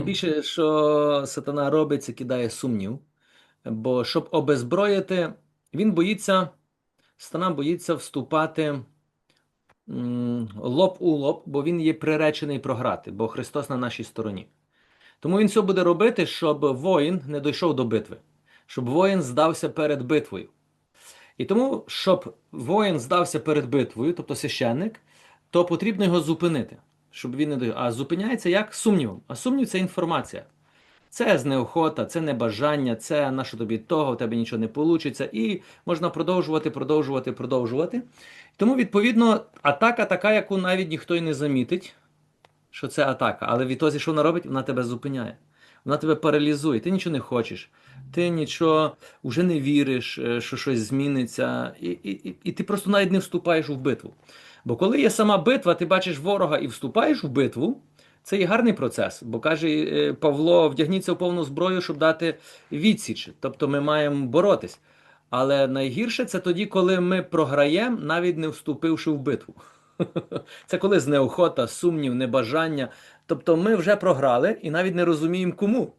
Найбільше, що сатана робить, це кидає сумнів. Бо щоб обезброїти, він боїться, сатана боїться вступати лоб у лоб, бо він є приречений програти, бо Христос на нашій стороні. Тому він все буде робити, щоб воїн не дійшов до битви, щоб воїн здався перед битвою. І тому, щоб воїн здався перед битвою, тобто священник, то потрібно його зупинити, щоб він не до... А зупиняється як сумнівом. А сумнів це інформація. Це знеохота, це небажання, це на що тобі того, у тебе нічого не вийде. І можна продовжувати, продовжувати, продовжувати. Тому, відповідно, атака така, яку навіть ніхто й не замітить, що це атака. Але відтоді, що вона робить, вона тебе зупиняє. Вона тебе паралізує, ти нічого не хочеш, ти нічого вже не віриш, е, що щось зміниться, і, і, і, ти просто навіть не вступаєш в битву. Бо коли є сама битва, ти бачиш ворога і вступаєш в битву, це є гарний процес. Бо каже е, Павло, вдягніться в повну зброю, щоб дати відсіч. Тобто ми маємо боротись. Але найгірше це тоді, коли ми програємо, навіть не вступивши в битву. Це коли знеохота, сумнів, небажання. Тобто ми вже програли і навіть не розуміємо, кому.